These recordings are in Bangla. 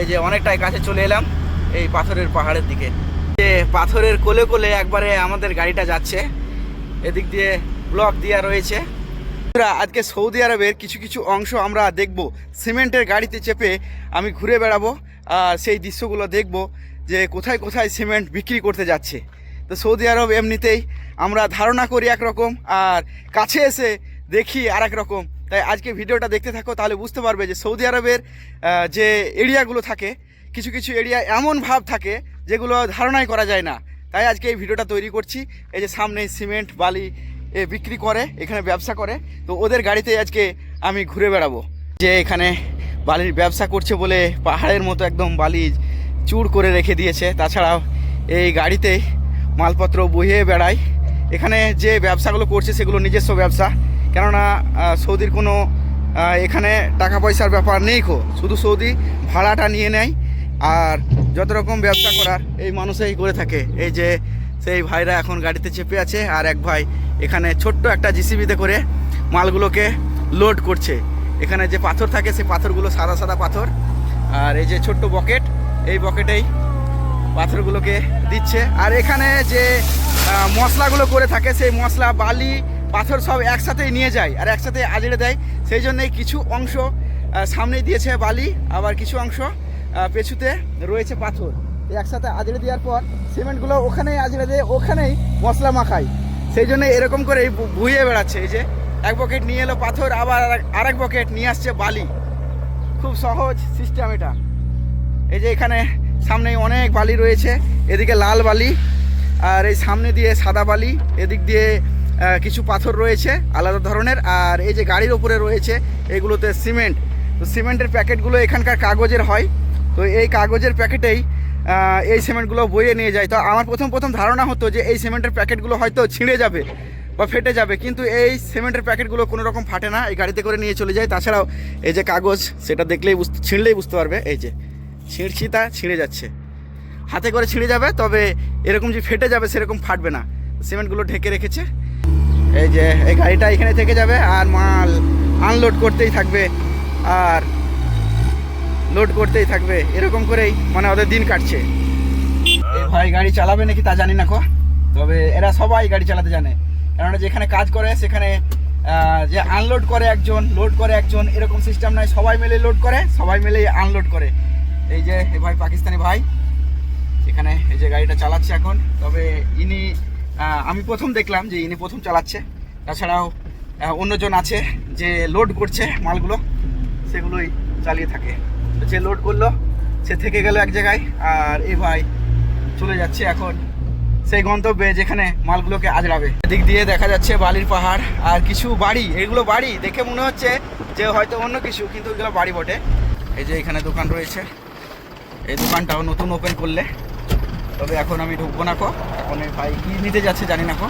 এই যে অনেকটাই কাছে চলে এলাম এই পাথরের পাহাড়ের দিকে। যে পাথরের কোলে কোলে একবারে আমাদের গাড়িটা যাচ্ছে। এদিক দিয়ে ব্লক দেওয়া রয়েছে। আজকে সৌদি আরবের কিছু কিছু অংশ আমরা দেখব। সিমেন্টের গাড়িতে চেপে আমি ঘুরে বেড়াবো আর সেই দৃশ্যগুলো দেখব যে কোথায় কোথায় সিমেন্ট বিক্রি করতে যাচ্ছে। তো সৌদি আরব এমনিতেই আমরা ধারণা করি একরকম আর কাছে এসে দেখি আর রকম। তাই আজকে ভিডিওটা দেখতে থাকো, তাহলে বুঝতে পারবে যে সৌদি আরবের যে এরিয়াগুলো থাকে, কিছু কিছু এরিয়া এমন ভাব থাকে যেগুলো ধারণাই করা যায় না। তাই আজকে এই ভিডিওটা তৈরি করছি। এই যে সামনে সিমেন্ট বালি এ বিক্রি করে, এখানে ব্যবসা করে, তো ওদের গাড়িতে আজকে আমি ঘুরে বেড়াবো। যে এখানে বালির ব্যবসা করছে বলে পাহাড়ের মতো একদম বালি চুর করে রেখে দিয়েছে। তাছাড়াও এই গাড়িতে মালপত্র বইয়ে বেড়ায় এখানে যে ব্যবসাগুলো করছে সেগুলো নিজস্ব ব্যবসা। কেননা সৌদির কোনো এখানে টাকা পয়সার ব্যাপার নেই খো। শুধু সৌদি ভাড়াটা নিয়ে নেয়, আর যত রকম ব্যবসা করার এই মানুষেই করে থাকে। এই যে, সেই ভাইরা এখন গাড়িতে চেপে আছে, আর এক ভাই এখানে ছোট্ট একটা জিসিবিতে করে মালগুলোকে লোড করছে। এখানে যে পাথর থাকে, সেই পাথরগুলো সাদা সাদা পাথর। আর এই যে ছোট্ট বকেট, এই বকেটেই পাথরগুলোকে দিচ্ছে। আর এখানে যে মশলাগুলো করে থাকে, সেই মশলা, বালি পাথর সব একসাথেই নিয়ে যায় আর একসাথে আজড়ে দেয়। সেই জন্যই কিছু অংশ আহ, সামনেই দিয়েছে বালি আবার কিছু অংশ পেছুতে রয়েছে পাথর। একসাথে আজড়ে দেওয়ার পর সিমেন্টগুলো ওখানেই আজড়ে দিয়ে ওখানেই মশলা মাখায়। সেই জন্য এরকম করে বুঝিয়ে বেড়াচ্ছে। এই যে এক বকেট নিয়ে এলো পাথর আবার আর এক বকেট নিয়ে আসছে বালি। খুব সহজ সিস্টেম এটা। এই যে এখানে সামনে অনেক বালি রয়েছে। এদিকে লাল বালি আর এই সামনে দিয়ে সাদা বালি এদিক দিয়ে কিছু পাথর রয়েছে, আলাদা ধরনের, আর এই যে গাড়ির ওপরে রয়েছে, এগুলোতে সিমেন্ট। তো সিমেন্টের প্যাকেটগুলো এখানকার কাগজের হয়। তো এই কাগজের প্যাকেটেই এই সিমেন্টগুলো বইয়ে নিয়ে যায়। তো আমার প্রথম প্রথম ধারণা হতো যে এই সিমেন্টের প্যাকেটগুলো হয়তো ছিঁড়ে যাবে বা ফেটে যাবে, কিন্তু এই সিমেন্টের প্যাকেটগুলো কোনো রকম ফাটে না, এই গাড়িতে করে নিয়ে চলে যায়। তাছাড়াও এই যে কাগজ, সেটা দেখলেই বুঝতে, ছিঁড়লেই বুঝতে পারবে। এই যে, ছিঁড়ছি তা ছিঁড়ে যাচ্ছে। হাতে করে ছিঁড়ে যাবে, তবে এরকম যে ফেটে যাবে, সেরকম ফাটবে না। সিমেন্টগুলো ঢেকে রেখেছে। এই যে, এই গাড়িটা এখানে থেকে যাবে আর মাল আনলোড করতেই থাকবে, আর লোড করতেই থাকবে, এরকম করেই মানে ওদের দিন কাটছে। ভাই গাড়ি চালাবে নাকি তা জানি না কো, তবে এরা সবাই গাড়ি চালাতে জানে। কেননা যেখানে কাজ করে, সেখানে যে আনলোড করে একজন লোড করে একজন, এরকম সিস্টেম নাই। সবাই মিলে লোড করে, সবাই মিলে আনলোড করে। এই যে ভাই পাকিস্তানি ভাই, এখানে এই যে গাড়িটা চালাচ্ছে এখন, তবে ইনি আমি প্রথম দেখলাম যে ইনি প্রথম চালাচ্ছে। তাছাড়াও অন্যজন আছে যে লোড করছে মালগুলো, সেগুলোই চালিয়ে থাকে। যে লোড করল, সে থেকে গেল এক জায়গায়, আর এ ভাই চলে যাচ্ছে এখন সেই গন্তব্যে যেখানে মালগুলোকে আজড়াবে। এদিক দিয়ে দেখা যাচ্ছে বালির পাহাড়, আর কিছু বাড়ি, এগুলো বাড়ি দেখে মনে হচ্ছে যে হয়তো অন্য কিছু, কিন্তু এগুলো বাড়ি বটে। এই যে এখানে দোকান রয়েছে। এই দোকানটাও নতুন ওপেন করলে। তবে এখন আমি ঢুকবো না কো। এখন ভাই কি নিতে যাচ্ছে জানি না কো।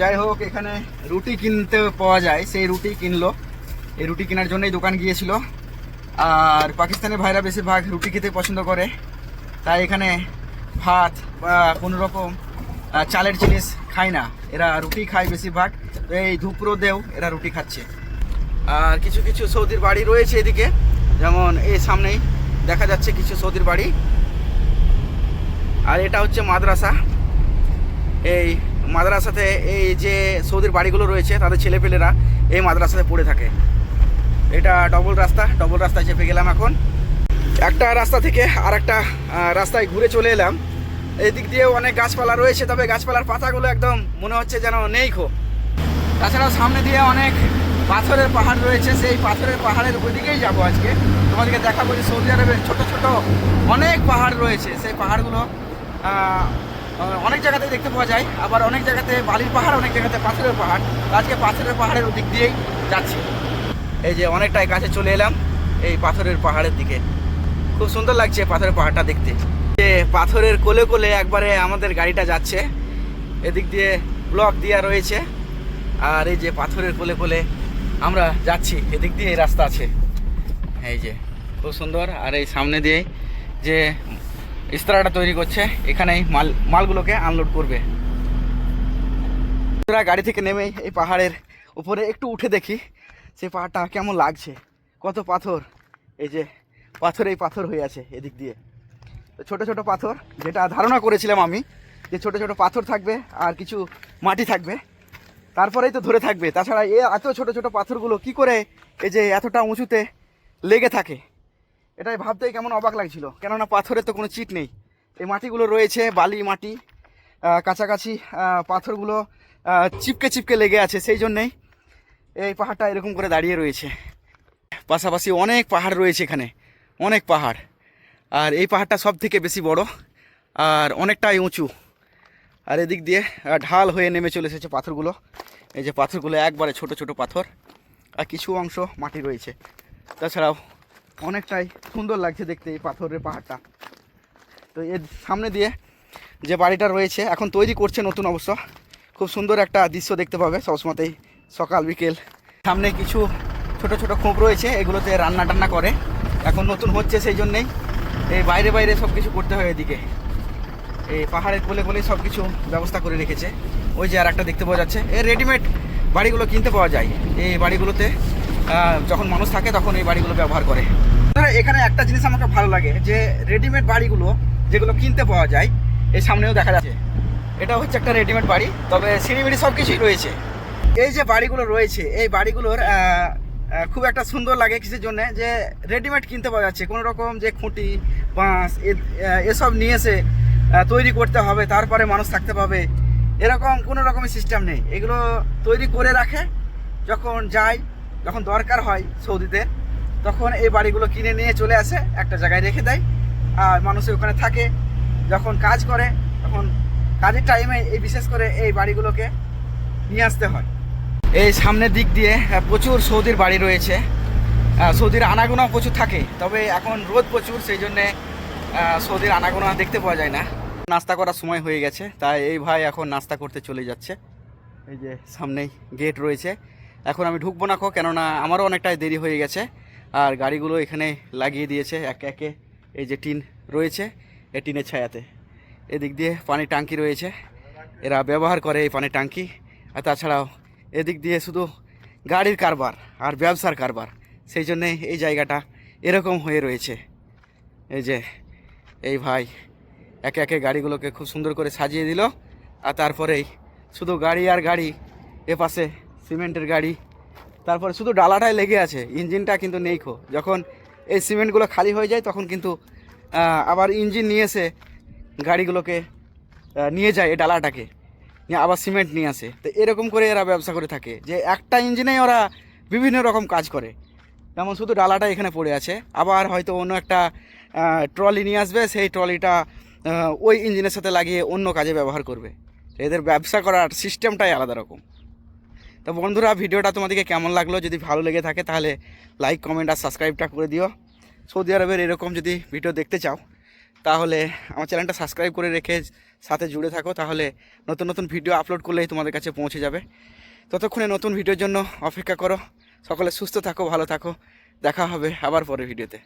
যাই হোক, এখানে রুটি কিনতে পাওয়া যায়, সেই রুটি কিনলো। এই রুটি কেনার জন্যই দোকান গিয়েছিল। আর পাকিস্তানের ভাইরা বেশিরভাগ রুটি খেতে পছন্দ করে। তাই এখানে ভাত বা কোনো রকম চালের জিনিস খায় না। এরা রুটি খায় বেশিরভাগ। তো এই ধুপরোদেও এরা রুটি খাচ্ছে। আর কিছু কিছু সৌদির বাড়ি রয়েছে এদিকে। যেমন এই সামনেই দেখা যাচ্ছে কিছু সৌদির বাড়ি। আর এটা হচ্ছে মাদ্রাসা। এই মাদ্রাসাতে এই যে সৌদির বাড়িগুলো রয়েছে, তাদের ছেলেপেলেরা এই মাদ্রাসাতে পড়ে থাকে। এটা ডবল রাস্তা ডবল রাস্তায় চেপে গেলাম এখন। একটা রাস্তা থেকে আর একটা রাস্তায় ঘুরে চলে এলাম। এই দিক দিয়ে অনেক গাছপালা রয়েছে, তবে গাছপালার পাতাগুলো একদম মনে হচ্ছে যেন নেই খো। তাছাড়াও সামনে দিয়ে অনেক পাথরের পাহাড় রয়েছে, সেই পাথরের পাহাড়ের ওইদিকেই যাব আজকে। তোমাদেরকে দেখাবো যে সৌদি আরবের ছোট ছোট অনেক পাহাড় রয়েছে। সেই পাহাড়গুলো অনেক জায়গাতে দেখতে পাওয়া যায়, আবার অনেক জায়গাতে বালির পাহাড়, অনেক জায়গাতে পাথরের পাহাড়। আজকে পাথরের পাহাড়ের ওদিক দিয়েই যাচ্ছি। এই যে অনেকটাই কাছে চলে এলাম, এই পাথরের পাহাড়ের দিকে। খুব সুন্দর লাগছে পাথরের পাহাড়টা দেখতে। যে পাথরের কোলে কোলে একবারে আমাদের গাড়িটা যাচ্ছে। এদিক দিয়ে ব্লক দেওয়া রয়েছে, আর এই যে পাথরের কোলে কোলে আমরা যাচ্ছি। এদিক দিয়ে এই রাস্তা আছে। এই যে, খুব সুন্দর। আর এই সামনে দিয়ে যে ইস্তারাটা তৈরি করছে এখানেই মাল মালগুলোকে আনলোড করবে। বন্ধুরা, গাড়ি থেকে নেমেই এই পাহাড়ের উপরে একটু উঠে দেখি সেই পাহাড়টা কেমন লাগছে। কত পাথর। এই যে পাথরেই পাথর হয়ে আছে এদিক দিয়ে। ছোট ছোট পাথর যেটা ধারণা করেছিলাম আমি যে ছোট ছোট পাথর থাকবে আর কিছু মাটি থাকবে। তারপরেই তো ধরে থাকবে। তাছাড়া এ এত ছোট ছোট পাথরগুলো কি করে এই যে এতটা উঁচুতে লেগে থাকে? এটাই ভাবতেই কেমন অবাক লাগছিল। কেননা পাথরের তো কোনো চিট নেই। এই মাটিগুলো রয়েছে, বালি মাটি কাছাকাছি পাথরগুলো চিপকে চিপকে লেগে আছে, সেই জন্যেই এই পাহাড়টা এরকম করে দাঁড়িয়ে রয়েছে। পাশাপাশি অনেক পাহাড় রয়েছে এখানে, অনেক পাহাড়। আর এই পাহাড়টা সব থেকে বেশি বড় আর অনেকটাই উঁচু। আর এদিক দিয়ে ঢাল হয়ে নেমে চলে এসেছে পাথরগুলো। এই যে পাথরগুলো একবারে ছোট ছোট পাথর, আর কিছু অংশ মাটি রয়েছে। তাছাড়াও অনেকটাই সুন্দর লাগছে দেখতে এই পাথরের পাহাড়টা। তো এর সামনে দিয়ে যে বাড়িটা রয়েছে, এখন তৈরি করছে নতুন অবশ্য। খুব সুন্দর একটা দৃশ্য দেখতে পাবে সবসময়তেই সকাল, বিকেল। সামনে কিছু ছোট ছোট খোপ রয়েছে, এগুলোতে রান্না টান্না করে। এখন নতুন হচ্ছে সেই জন্যেই এই বাইরে বাইরে সব কিছু করতে হয় এদিকে। এই পাহাড়ের কোলে কোলে সব কিছু ব্যবস্থা করে রেখেছে। ওই যে আর একটা দেখতে পাওয়া যাচ্ছে। এই রেডিমেড বাড়িগুলো কিনতে পাওয়া যায়। এই বাড়িগুলোতে যখন মানুষ থাকে তখন এই বাড়িগুলো ব্যবহার করে। এখানে একটা জিনিস আমাকে ভালো লাগে, যে রেডিমেড বাড়িগুলো যেগুলো কিনতে পাওয়া যায় এই সামনেও দেখা যাচ্ছে। এটা হচ্ছে একটা রেডিমেড বাড়ি, তবে সিঁড়ি মিড়ি সব কিছুই রয়েছে। এই যে বাড়িগুলো রয়েছে, এই বাড়িগুলোর খুব একটা সুন্দর লাগে কিসের জন্য, যে রেডিমেড কিনতে পাওয়া যাচ্ছে। কোনো রকম যে খুঁটি, বাঁশ এসব নিয়ে এসে তৈরি করতে হবে, তারপরে মানুষ থাকতে পাবে। এরকম কোনো রকমের সিস্টেম নেই। এগুলো তৈরি করে রাখে, যখন যায় যখন দরকার হয় সৌদিতে, তখন এই বাড়িগুলো কিনে নিয়ে চলে আসে, একটা জায়গায় রেখে দেয়। আর মানুষ ওখানে থাকে, যখন কাজ করে, তখন কাজের টাইমে এই বিশেষ করে এই বাড়িগুলোকে নিয়ে আসতে হয়। এই সামনের দিক দিয়ে প্রচুর সৌদির বাড়ি রয়েছে। সৌদির আনাগোনা প্রচুর থাকে, তবে এখন রোদ প্রচুর, সেই জন্যে সৌদির আনাগোনা দেখতে পাওয়া যায় না। নাস্তা করার সময় হয়ে গেছে, তাই এই ভাই এখন নাস্তা করতে চলে যাচ্ছে। এই যে সামনেই গেট রয়েছে। এখন আমি ঢুকবো না খো, কেননা আমারও অনেকটাই দেরি হয়ে গেছে। আর গাড়িগুলো এখানে লাগিয়ে দিয়েছে একে একে। এই যে টিন রয়েছে, এই টিনের ছায়াতে। এদিক দিয়ে পানির ট্যাঙ্কি রয়েছে। এরা ব্যবহার করে এই পানির ট্যাঙ্কি। আর তাছাড়াও এদিক দিয়ে শুধু গাড়ির কারবার আর ব্যবসার কারবার। সেই জন্যে এই জায়গাটা এরকম হয়ে রয়েছে। এই যে, এই ভাই একে একে গাড়িগুলোকে খুব সুন্দর করে সাজিয়ে দিল। আর তারপরেই শুধু গাড়ি আর গাড়ি এ পাশে সিমেন্টের গাড়ি। তারপরে শুধু ডালাটাই লেগে আছে, ইঞ্জিনটা কিন্তু নেই খো। যখন এই সিমেন্টগুলো খালি হয়ে যায়, তখন কিন্তু আবার ইঞ্জিন নিয়ে এসে গাড়িগুলোকে নিয়ে যায় এই ডালাটাকে। নিয়ে আবার সিমেন্ট নিয়ে আসে। তো এরকম করে এরা ব্যবসা করে থাকে যে একটা ইঞ্জিনেই ওরা বিভিন্ন রকম কাজ করে। যেমন শুধু ডালাটা এখানে পড়ে আছে, আবার হয়তো অন্য একটা ট্রলি নিয়ে আসবে, সেই ট্রলিটা ওই ইঞ্জিনের সাথে লাগিয়ে অন্য কাজে ব্যবহার করবে। এদের ব্যবসা করার সিস্টেমটাই আলাদা রকম। তো বন্ধুরা, ভিডিওটা তোমাদেরকে কেমন লাগল? যদি ভালো লেগে থাকে, তাহলে লাইক কমেন্ট আর সাবস্ক্রাইবটা করে দিও। সৌদি আরবের এরকম যদি ভিডিও দেখতে চাও, তাহলে আমার চ্যানেলটা সাবস্ক্রাইব করে রেখে সাথে জুড়ে থাকো, তাহলে নতুন নতুন ভিডিও আপলোড করলেই তোমাদের কাছে পৌঁছে যাবে। ততক্ষণে নতুন ভিডিওর জন্য অপেক্ষা করো। সকলে সুস্থ থাকো, ভালো থাকো। দেখা হবে আবার পরে ভিডিওতে